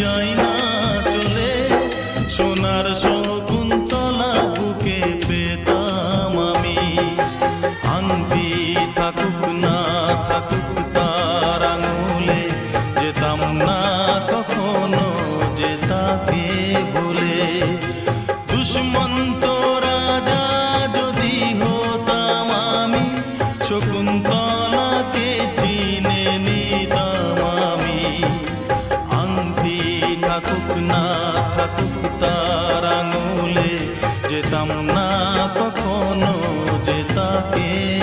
যাই না চলে। সোনার শকুন্তলা বুকে পেতাম আমি। আংটি থাকুক না থাকুক তার আঙুলে, যেতাম না কখনো যেতাকে বলে ভুলে রাজা যদি হতাম আমি, শকুন্তলা থাকুক না থাকুক তার আঙুলে যেতাম না কখনো যে তাকে